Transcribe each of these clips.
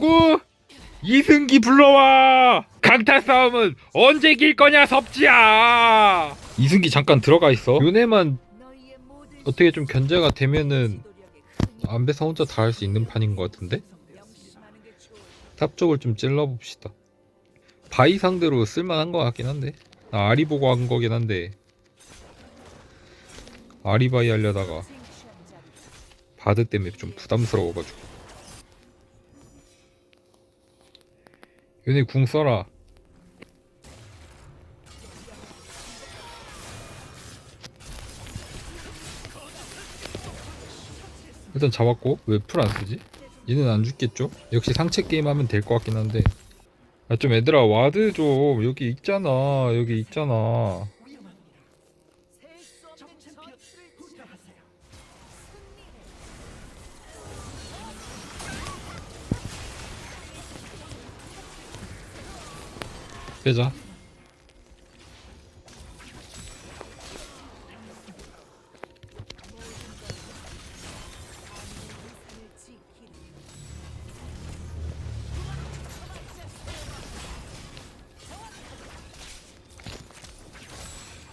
구구? 이승기 불러와! 강타 싸움은 언제 이길 거냐 섭지야! 이승기 잠깐 들어가 있어. 요네만 어떻게 좀 견제가 되면은 안배사 혼자 다 할 수 있는 판인 것 같은데? 탑 쪽을 좀 찔러봅시다. 바이 상대로 쓸만한 것 같긴 한데. 나 아리 보고 한 거긴 한데. 아리바이 하려다가 바드 때문에 좀 부담스러워가지고 얘네 궁 써라 일단 잡았고 왜 풀 안 쓰지? 얘는 안 죽겠죠? 역시 상체 게임 하면 될 것 같긴 한데 아좀 얘들아 와드 좀 여기 있잖아 여기 있잖아 빼자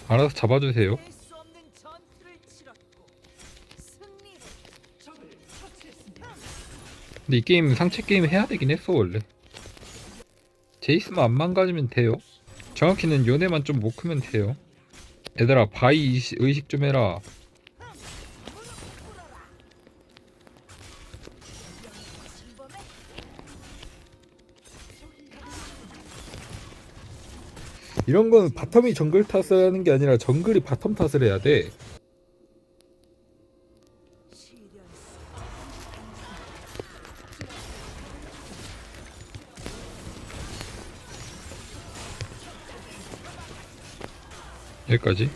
알아서 잡아주세요. 근데 이 게임 상체 게임 해야 되긴 했어 원래 제이스만 안 망가지면 돼요? 정확히는 요네만 좀 못 크면 돼요. 얘들아 의식- 의식 좀 해라. 이런 건 바텀이 정글 탓을 하는 게 아니라 정글이 바텀 탓을 해야 돼 여기까지?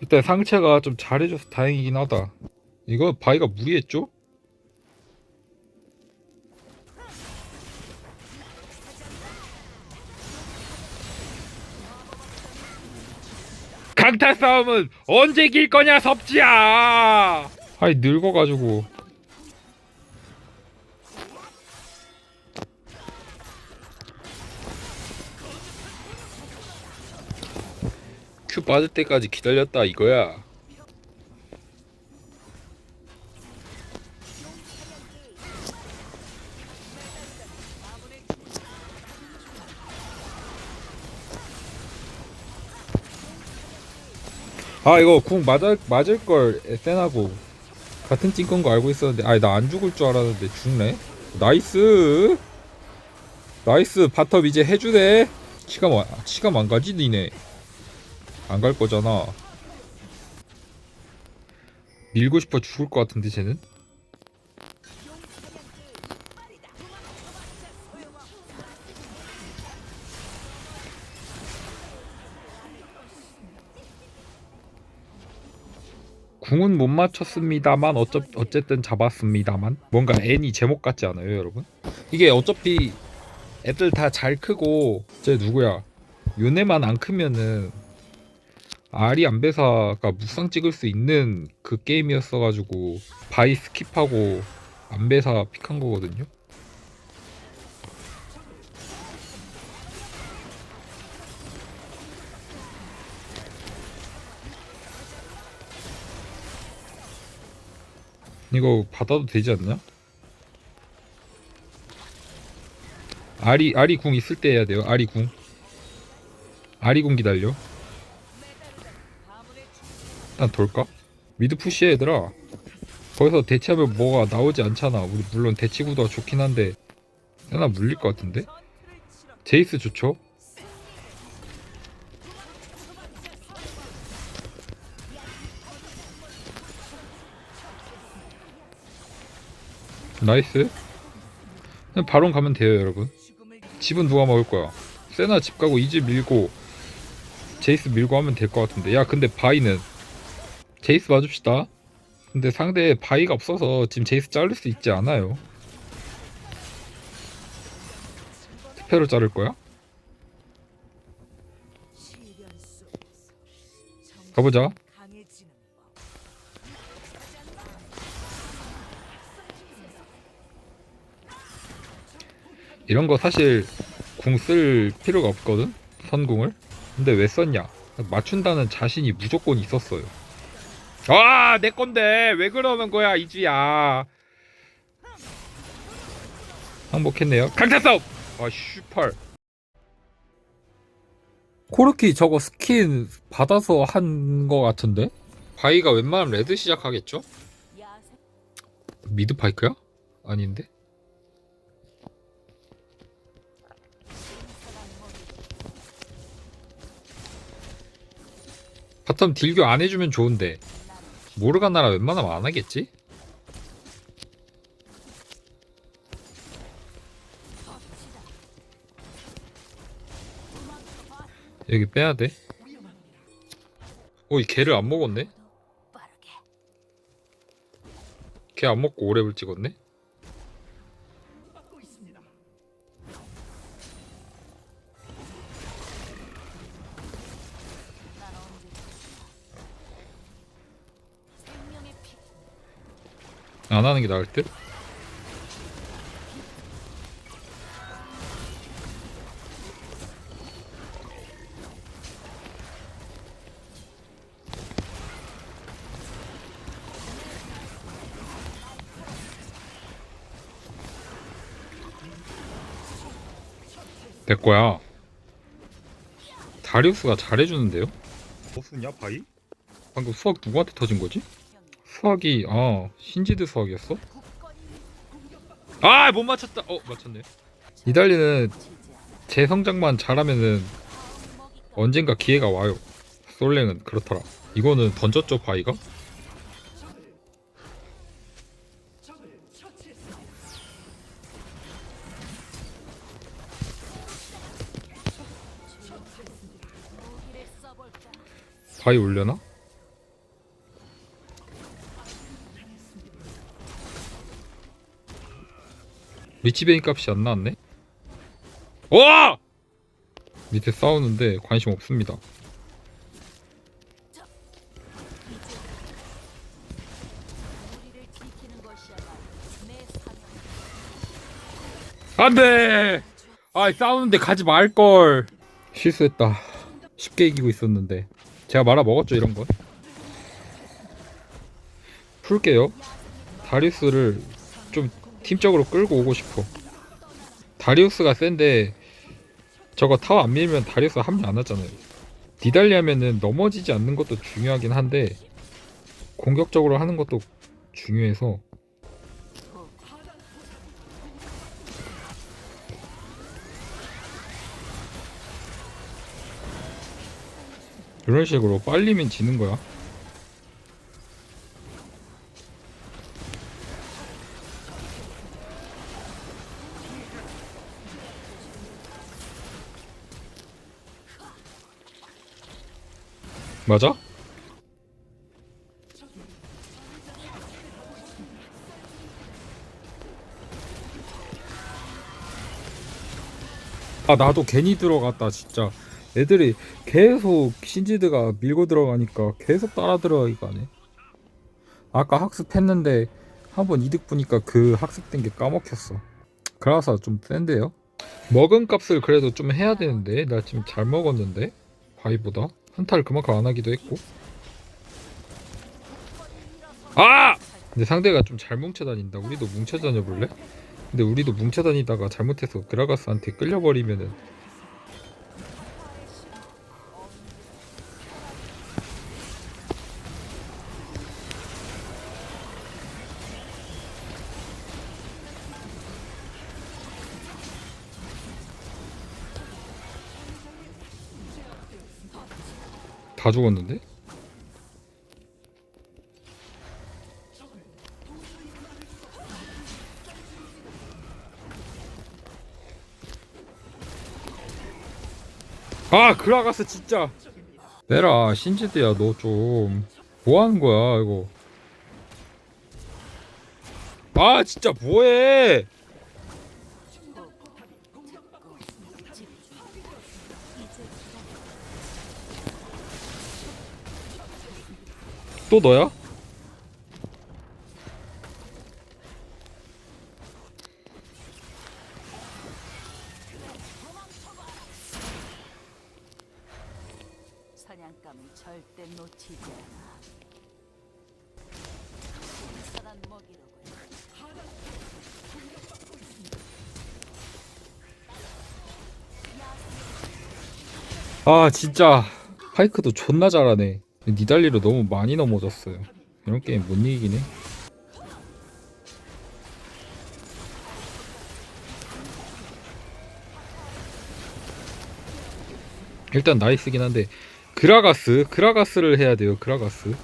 일단 상체가 좀 잘해줘서 다행이긴 하다. 이거 바위가 무리했죠? 강타 싸움은 언제 이길 거냐 섭지야! 아이 늙어가지고 큐 빠질 때까지 기다렸다 이거야. 아 이거 궁 맞을 맞을 걸 에센하고 같은 찐건 거 알고 있었는데 아니 나 안 죽을 줄 알았는데 죽네. 나이스. 나이스 바텀 이제 해주네. 치가 마, 치가 망가지 니네. 안 갈 거잖아. 밀고 싶어 죽을 것 같은데 쟤는? 궁은 못 맞췄습니다만 어쩌, 어쨌든 잡았습니다만 뭔가 애니 제목 같지 않아요 여러분? 이게 어차피 애들 다 잘 크고 쟤 누구야 요네만 안 크면은 아리 안배사가 무쌍 찍을 수 있는 그 게임이었어가지고 바이 스킵하고 안배사 픽한 거거든요. 이거 받아도 되지 않냐? 아리 아리 궁 있을 때 해야 돼요. 아리 궁. 아리 궁 기다려. 일단 돌까? 미드 푸시해 얘들아. 거기서 대치하면 뭐가 나오지 않잖아. 우리 물론 대치 구도가 좋긴 한데 하나 물릴 것 같은데? 제이스 좋죠? 나이스. 그냥 바론 가면 돼요 여러분. 집은 누가 먹을 거야? 세나 집 가고 이 집 밀고 제이스 밀고 하면 될 것 같은데. 야 근데 바이는 제이스 봐줍시다. 근데 상대에 바위가 없어서 지금 제이스 자를 수 있지 않아요. 스페로 자를 거야? 가보자. 이런 거 사실 궁 쓸 필요가 없거든 선궁을 근데 왜 썼냐 맞춘다는 자신이 무조건 있었어요 아 내 건데. 왜 그러는 거야 이지야. 항복했네요. 강타 싸움! 아 슈펄 코르키 저거 스킨 받아서 한 거 같은데? 바이가 웬만하면 레드 시작하겠죠? 미드 파이크야? 아닌데? 바텀 딜교 안 해주면 좋은데 모르가나라 웬만하면 안 하겠지? 여기 빼야 돼. 어, 이 개를 안 먹었네? 빠르게 걔안 먹고 오랩을 찍었네? 안 하는 게 나을 듯? 됐고야 다리우스가 잘해주는데요? 버스냐 바이? 방금 수학 누구한테 터진 거지? 수학이 아 신지드 수학이었어? 아 못 맞췄다. 어 맞췄네. 이달리는 제 성장만 잘하면은 언젠가 기회가 와요. 솔랭은 그렇더라. 이거는 던졌죠 바이가? 바이 올려나? 리치베인 값이 안 나왔네? 와! 밑에 싸우는데 관심 없습니다. 사명 안돼. 아 싸우는데 가지 말 걸. 실수했다. 쉽게 이기고 있었는데 제가 말아 먹었죠 이런 건. 풀게요. 다리우스를 좀 팀적으로 끌고 오고 싶어. 다리우스가 센데 저거 타워 안 밀면 다리우스 합류 안 하잖아요. 디달리 하면은 넘어지지 않는 것도 중요하긴 한데 공격적으로 하는 것도 중요해서 이런 식으로 빨리면 지는 거야. 맞아? 아 나도 괜히 들어갔다 진짜. 애들이 계속 신지드가 밀고 들어가니까 계속 따라 들어가기가 하네 아까 학습했는데 한번 이득 보니까 그 학습된 게 까먹혔어. 그라서 좀 센데요? 먹은 값을 그래도 좀 해야 되는데? 나 지금 잘 먹었는데? 바위보다 한타를 그만큼 안 하기도 했고 아! 근데 상대가 좀 잘 뭉쳐 다닌다 우리도 뭉쳐 다녀 볼래? 근데 우리도 뭉쳐 다니다가 잘못해서 그라가스한테 끌려버리면은 다 죽었는데? 아 그라가스 진짜. 내라 신지드야 너 좀. 뭐하는 거야 이거? 아 진짜 뭐해 또 너야? 사냥감은 절대 놓치지 않아. 신선한 먹이로 아 진짜 파이크도 존나 잘하네 니달리로 너무 많이 넘어졌어요. 이런 게임 못 이기긴 해. 일단 나이스긴 한데 그라가스 그라가스를 해야 돼요 그라가스.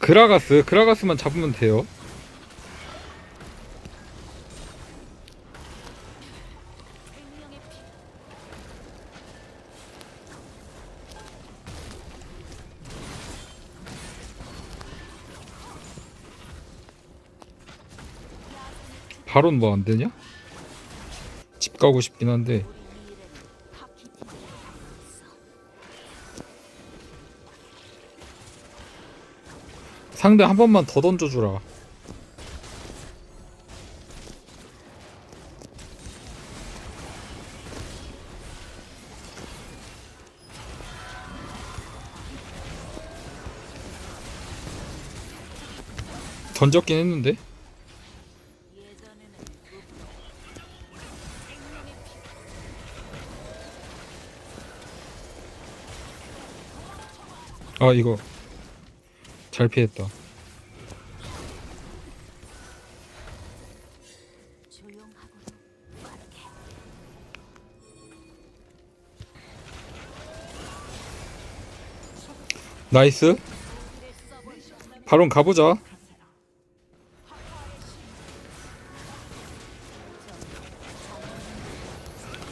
그라가스 그라가스만 잡으면 돼요 바론 뭐 안 되냐? 집 가고 싶긴 한데. 상대 한 번만 더 던져주라. 던졌긴 했는데 아 이거 잘 피했다. 나이스. 바론 가보자.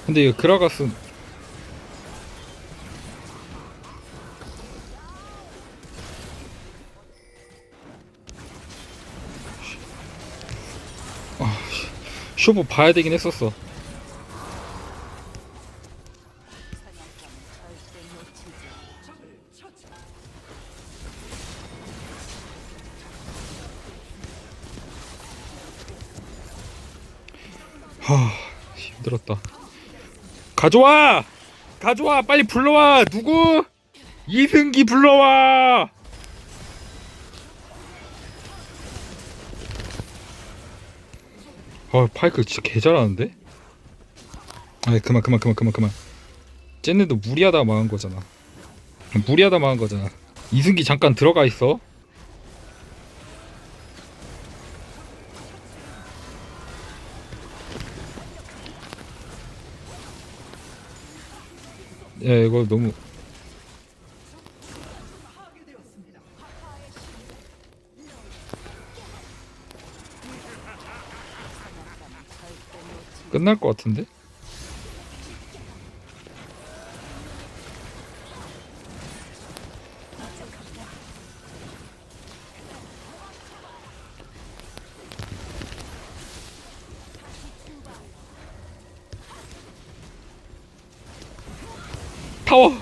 근데 이거 그라가스 쇼부 봐야 되긴 했었어. 하 힘들었다. 가져와! 가져와! 빨리 불러와! 누구? 이승기 불러와! 아 파이크 진짜 개 잘하는데? 아이 그만 그만 그만 그만 그만. 쟤네도 무리하다 망한 거잖아. 무리하다 망한 거잖아. 이승기 잠깐 들어가 있어. 야 이거 너무 끝날 것 같은데? 타워.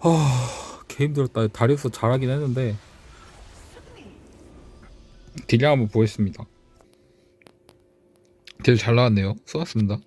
아, 개 힘들었다. 다리우스 잘하긴 했는데 딜량 한번 보겠습니다. 딜잘 나왔네요. 수고하셨습니다.